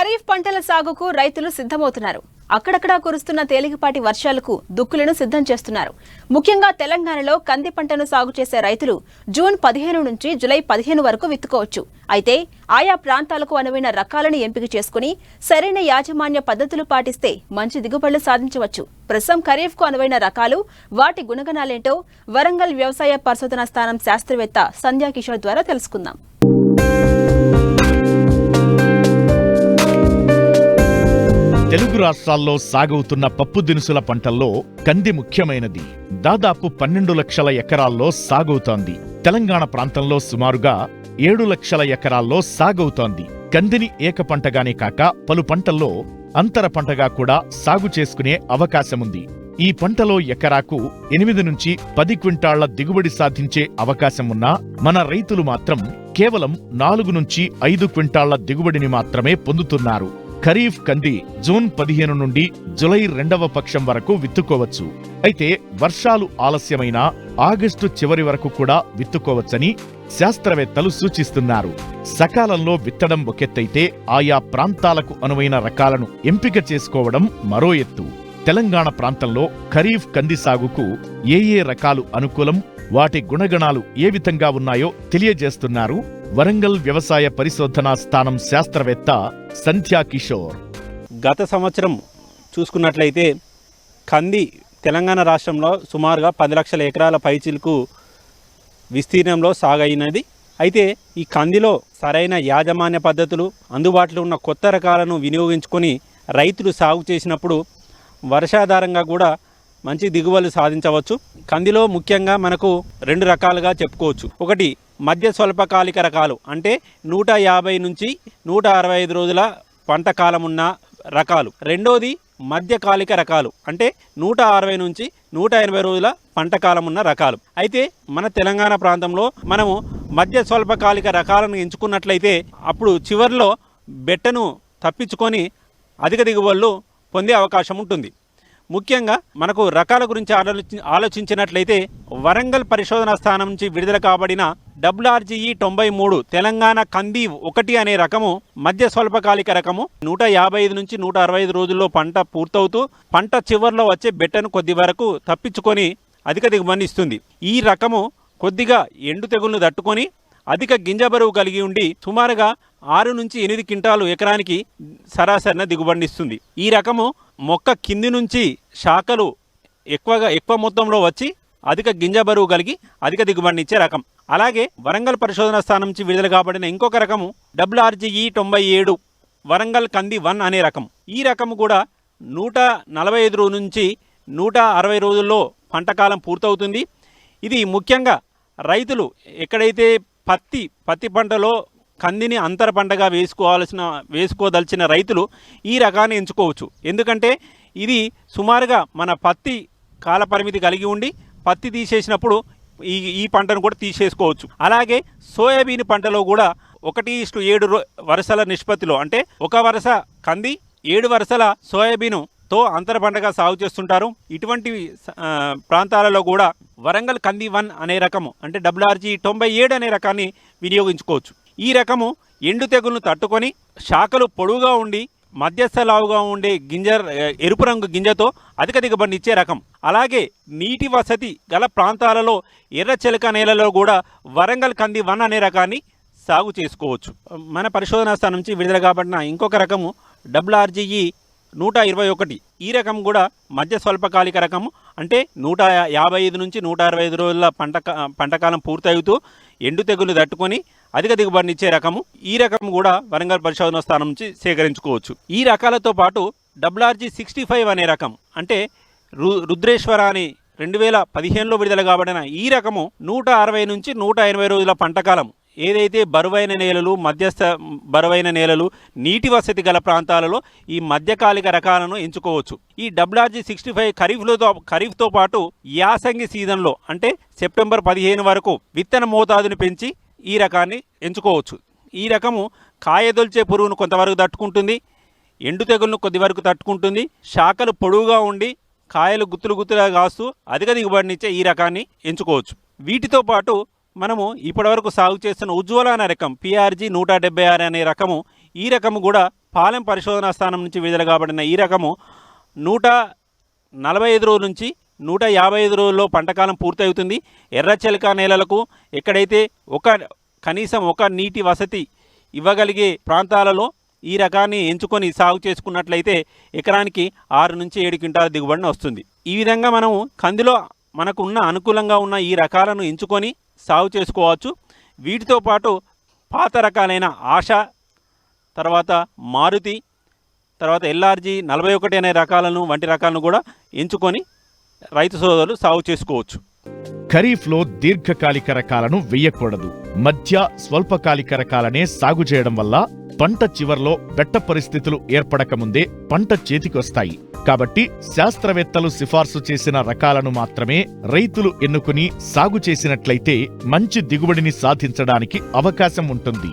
ఖరీఫ్ పంటల సాగుకు రైతులు సిద్ధమవుతున్నారు. అక్కడక్కడా కురుస్తున్న తేలికపాటి వర్షాలకు దుక్కులను సిద్ధం చేస్తున్నారు. ముఖ్యంగా తెలంగాణలో కంది పంటను సాగు చేసే రైతులు జూన్ పదిహేను నుంచి జులై పదిహేను వరకు విత్తుకోవచ్చు. అయితే ఆయా ప్రాంతాలకు అనువైన రకాలను ఎంపిక చేసుకుని సరైన యాజమాన్య పద్ధతులు పాటిస్తే మంచి దిగుబడులు సాధించవచ్చు. ప్రస్తుతం ఖరీఫ్కు అనువైన రకాలు వాటి గుణగణాలేంటో వరంగల్ వ్యవసాయ పరిశోధనా స్థానం శాస్త్రవేత్త సంధ్యా కిషోర్ ద్వారా తెలుసుకుందాం. తెలుగు రాష్ట్రాల్లో సాగవుతున్న పప్పు దినుసుల పంటల్లో కంది ముఖ్యమైనది. దాదాపు పన్నెండు లక్షల ఎకరాల్లో సాగవుతోంది. తెలంగాణ ప్రాంతంలో సుమారుగా ఏడు లక్షల ఎకరాల్లో సాగవుతోంది. కందిని ఏక పంటగానే కాక పలు పంటల్లో అంతర పంటగా కూడా సాగు చేసుకునే అవకాశముంది. ఈ పంటలో ఎకరాకు ఎనిమిది నుంచి పది క్వింటాళ్ళ దిగుబడి సాధించే అవకాశం ఉన్నా మన రైతులు మాత్రం కేవలం నాలుగు నుంచి ఐదు క్వింటాళ్ళ దిగుబడిని మాత్రమే పొందుతున్నారు. ఖరీఫ్ కంది జూన్ పదిహేను నుండి జులై రెండవ పక్షం వరకు విత్తుకోవచ్చు. అయితే వర్షాలు ఆలస్యమైన ఆగస్టు చివరి వరకు కూడా విత్తుకోవచ్చని శాస్త్రవేత్తలు సూచిస్తున్నారు. సకాలంలో విత్తడం ఒకెత్తైతే ఆయా ప్రాంతాలకు అనువైన రకాలను ఎంపిక చేసుకోవడం మరో ఎత్తు. తెలంగాణ ప్రాంతంలో ఖరీఫ్ కంది సాగుకు ఏ ఏ రకాలు అనుకూలం? వాటి గుణగణాలు ఏ విధంగా ఉన్నాయో తెలియజేస్తున్నారు వరంగల్ వ్యవసాయ పరిశోధనా స్థానం శాస్త్రవేత్త సంధ్యా కిషోర్. గత సంవత్సరం చూసుకున్నట్లయితే కంది తెలంగాణ రాష్ట్రంలో సుమారుగా పది లక్షల ఎకరాల పైచిలకు విస్తీర్ణంలో సాగైనది. అయితే ఈ కందిలో సరైన యాజమాన్య పద్ధతులు అందుబాటులో ఉన్న కొత్త రకాలను వినియోగించుకొని రైతులు సాగు చేసినప్పుడు వర్షాధారంగా కూడా మంచి దిగుబడులు సాధించవచ్చు. కందిలో ముఖ్యంగా మనకు రెండు రకాలుగా చెప్పుకోవచ్చు. ఒకటి మధ్య స్వల్పకాలిక రకాలు. అంటే నూట యాభై నుంచి నూట అరవై ఐదు రోజుల పంట కాలం ఉన్న రకాలు. రెండోది మధ్యకాలిక రకాలు. అంటే నూట అరవై నుంచి నూట ఎనభై రోజుల పంట కాలం ఉన్న రకాలు. అయితే మన తెలంగాణ ప్రాంతంలో మనము మధ్య స్వల్పకాలిక రకాలను ఎంచుకున్నట్లయితే అప్పుడు చివర్లో బెట్టను తప్పించుకొని అధిక దిగుబడులు పొందే అవకాశం ఉంటుంది. ముఖ్యంగా మనకు రకాల గురించి ఆలోచి ఆలోచించినట్లయితే వరంగల్ పరిశోధన స్థానం నుంచి విడుదల కాబడిన డబ్ల్యూఆర్జీఈ తొంభై మూడు తెలంగాణ కంది ఒకటి అనే రకము మధ్య స్వల్పకాలిక రకము నూట యాభై ఐదు నుంచి నూట అరవై ఐదు రోజుల్లో పంట పూర్తవుతూ పంట చివర్లో వచ్చే బెట్టను కొద్ది వరకు తప్పించుకొని అధిక దిగుబడిని ఇస్తుంది. ఈ రకము కొద్దిగా ఎండు తెగులను తట్టుకొని అధిక గింజ బరువు కలిగి ఉండి సుమారుగా ఆరు నుంచి ఎనిమిది క్వింటాలు ఎకరానికి సరాసరిన దిగుబడిని ఇస్తుంది. ఈ రకము మొక్క కింది నుంచి శాఖలు ఎక్కువగా ఎక్కువ మొత్తంలో వచ్చి అధిక గింజ బరువు కలిగి అధిక దిగుబడిని ఇచ్చే రకం. అలాగే వరంగల్ పరిశోధన స్థానం నుంచి విడుదల కాబడిన ఇంకొక రకము డబ్ల్యూఆర్జీఈ తొంభై ఏడు వరంగల్ కంది వన్ అనే రకం. ఈ రకము కూడా నూట నలభై ఐదు రోజు నుంచి నూట అరవై రోజుల్లో పంటకాలం పూర్తవుతుంది. ఇది ముఖ్యంగా రైతులు ఎక్కడైతే పత్తి పత్తి పంటలో కందిని అంతర పంటగా వేసుకోవాల్సిన వేసుకోదలిచిన రైతులు ఈ రకాన్ని ఎంచుకోవచ్చు. ఎందుకంటే ఇది సుమారుగా మన పత్తి కాలపరిమితి కలిగి ఉండి పత్తి తీసేసినప్పుడు ఈ ఈ పంటను కూడా తీసేసుకోవచ్చు. అలాగే సోయాబీన్ పంటలో కూడా ఒకటి ఇష్టు ఏడు వరుసల నిష్పత్తిలో అంటే ఒక వరుస కంది ఏడు వరుసల సోయాబీను తో అంతర పంటగా సాగు చేస్తుంటారు. ఇటువంటి ప్రాంతాలలో కూడా వరంగల్ కంది వన్ అనే రకము అంటే డబ్ల్యూఆర్జీ తొంభై ఏడు అనే రకాన్ని వినియోగించుకోవచ్చు. ఈ రకము ఎండు తెగులను తట్టుకొని శాఖలు పొడువుగా ఉండి మధ్యస్థ లావుగా ఉండే గింజ ఎరుపు రంగు గింజతో అధిక దిగుబడిని ఇచ్చే రకం. అలాగే నీటి వసతి గల ప్రాంతాలలో ఎర్ర చెలక నేలలో కూడా వరంగల్ కంది వన్ అనే రకాన్ని సాగు చేసుకోవచ్చు. మన పరిశోధనా స్థానం నుంచి విడుదల కాబడిన ఇంకొక రకము డబ్ల్యూఆర్జీఈ నూట ఇరవై ఒకటి. ఈ రకం కూడా మధ్య స్వల్పకాలిక రకము. అంటే నూట యాభై ఐదు నుంచి నూట అరవై ఐదు రోజుల పంట పంటకాలం పూర్తవుతూ ఎండు తెగులు తట్టుకొని అధిక దిగుబడిని ఇచ్చే రకము ఈ రకం కూడా వరంగల్ పరిశోధన స్థానం నుంచి సేకరించుకోవచ్చు. ఈ రకాలతో పాటు డబ్ల్యూఆర్జీ సిక్స్టీ ఫైవ్ అనే రకం అంటే రు రుద్రేశ్వర అని రెండు వేల పదిహేనులో విడుదల కాబడిన ఈ రకము నూట అరవై నుంచి నూట ఎనభై రోజుల పంటకాలం ఏదైతే బరువైన నేలలు మధ్యస్థ బరువైన నేలలు నీటి వసతి గల ప్రాంతాలలో ఈ మధ్యకాలిక రకాలను ఎంచుకోవచ్చు. ఈ డబ్ల్యూఆర్జీ సిక్స్టీ ఫైవ్ ఖరీఫ్లతో ఖరీఫ్తో పాటు యాసంగి సీజన్లో అంటే సెప్టెంబర్ పదిహేను వరకు విత్తన మోతాదుని పెంచి ఈ రకాన్ని ఎంచుకోవచ్చు. ఈ రకము కాయదొల్చే పురుగును కొంతవరకు తట్టుకుంటుంది ఎండు తెగులను కొద్ది వరకు తట్టుకుంటుంది శాఖలు పొడవుగా ఉండి కాయలు గుత్తులు గుత్తులుగా కాస్తూ అధిక దిగుబడినిచ్చే ఈ రకాన్ని ఎంచుకోవచ్చు. వీటితో పాటు మనము ఇప్పటివరకు సాగు చేస్తున్న ఉజ్వల అనే రకం పిఆర్జీ నూట డెబ్బై ఆరు అనే రకము ఈ రకము కూడా పాలెం పరిశోధనా స్థానం నుంచి విడుదల కాబడిన ఈ రకము నూట నలభై ఐదు రోజుల నుంచి నూట యాభై ఐదు రోజుల్లో పంటకాలం పూర్తవుతుంది. ఎర్ర చెలక నేలలకు ఎక్కడైతే ఒక కనీసం ఒక నీటి వసతి ఇవ్వగలిగే ప్రాంతాలలో ఈ రకాన్ని ఎంచుకొని సాగు చేసుకున్నట్లయితే ఎకరానికి ఆరు నుంచి ఏడు క్వింటాల దిగుబడిని వస్తుంది. ఈ విధంగా మనము కందిలో మనకు ఉన్న అనుకూలంగా ఉన్న ఈ రకాలను ఎంచుకొని సాగు చేసుకోవచ్చు. వీటితో పాటు పాత రకాలైన ఆశ తర్వాత మారుతి తర్వాత ఎల్ఆర్జీ నలభై ఒకటి అనే రకాలను వంటి రకాలను కూడా ఎంచుకొని రైతు సోదరులు సాగు చేసుకోవచ్చు. ఖరీఫ్లో దీర్ఘకాలిక రకాలను వెయ్యకూడదు మధ్య స్వల్పకాలిక రకాలనే సాగు చేయడం వల్ల పంట చివర్లో బెట్ట పరిస్థితులు ఏర్పడకముందే పంట చేతికొస్తాయి కాబట్టి శాస్త్రవేత్తలు సిఫార్సు చేసిన రకాలను మాత్రమే రైతులు ఎన్నుకుని సాగు చేసినట్లయితే మంచి దిగుబడిని సాధించడానికి అవకాశం ఉంటుంది.